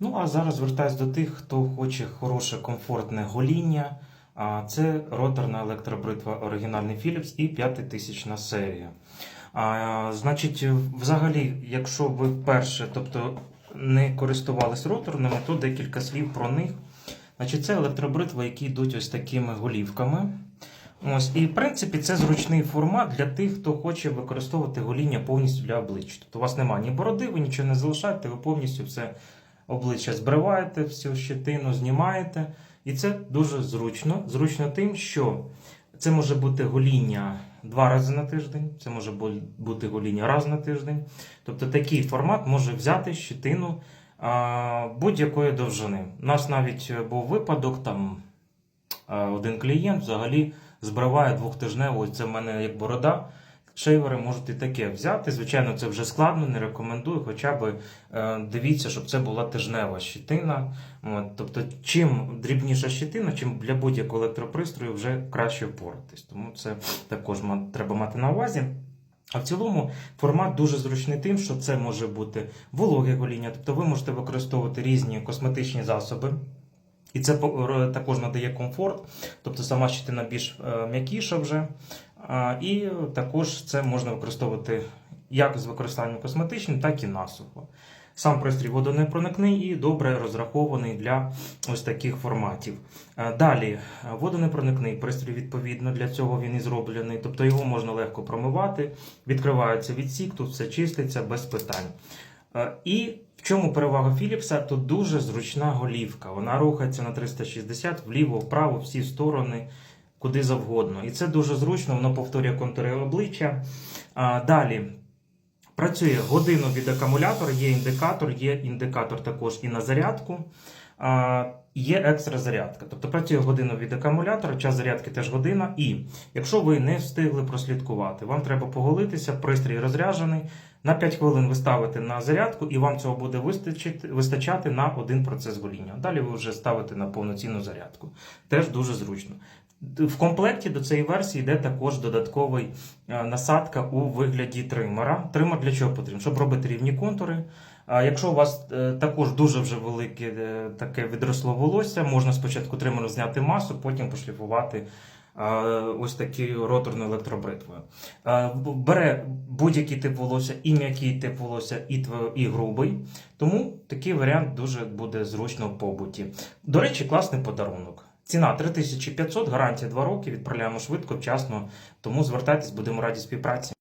Ну а зараз звертаюсь до тих, хто хоче хороше, комфортне гоління. Це роторна електробритва оригінальний Philips і 5000 серія. А, значить, взагалі, якщо ви вперше, тобто не користувались роторними, то декілька слів про них. Значить, це електробритви, які йдуть ось такими голівками. Ось, і в принципі це зручний формат для тих, хто хоче використовувати гоління повністю для обличчя. Тобто у вас немає ні бороди, ви нічого не залишаєте, ви повністю все обличчя збриваєте, всю щетину знімаєте. І це дуже зручно. Зручно тим, що це може бути гоління два рази на тиждень, це може бути гоління раз на тиждень. Тобто такий формат може взяти щетину а, будь-якої довжини. У нас навіть був випадок, там один клієнт взагалі збриває двохтижневу, це в мене як борода. Шейвери можуть і таке взяти. Звичайно, це вже складно, не рекомендую. Хоча б е, дивіться, щоб це була тижнева щитина. Тобто, чим дрібніша щитина, чим для будь-якого електропристрою вже краще впоратись. Тому це також треба мати на увазі. А в цілому формат дуже зручний тим, що це може бути вологе гоління, тобто ви можете використовувати різні косметичні засоби. І це також надає комфорт, тобто сама щитина більш е, м'якіша вже. І також це можна використовувати як з використанням косметичним, так і насухо. Сам пристрій водонепроникний і добре розрахований для ось таких форматів. Е, Далі, е, водонепроникний пристрій, відповідно, для цього він і зроблений, тобто його можна легко промивати, відкривається відсік, тут все чиститься без питань. Е, І в чому перевага Філіпса? Тут дуже зручна голівка. Вона рухається на 360 вліво, вправо, всі сторони, куди завгодно. І це дуже зручно, воно повторює контури обличчя. Далі. Працює годину від акумулятора, є індикатор, є індикатор також і на зарядку. Є екстра зарядка. Тобто працює годину від акумулятора, час зарядки теж година. І якщо ви не встигли прослідкувати, вам треба поголитися, пристрій розряджений. На 5 хвилин ви ставите на зарядку, і вам цього буде вистачити, вистачати на один процес гоління. Далі ви вже ставите на повноцінну зарядку. Теж дуже зручно. В комплекті до цієї версії йде також додатковий е, насадка у вигляді тримера. Тример для чого потрібен? Щоб робити рівні контури. Якщо у вас е, також дуже вже велике е, таке відросло волосся, можна спочатку тримером зняти масу, потім пошліфувати ось такою роторною електробритвою. Бере будь-який тип волосся, і м'який тип волосся, і, і грубий. Тому такий варіант дуже буде зручно в побуті. До речі, класний подарунок. Ціна 3500, гарантія 2 роки, відправляємо швидко, вчасно. Тому звертайтесь, будемо раді співпраці.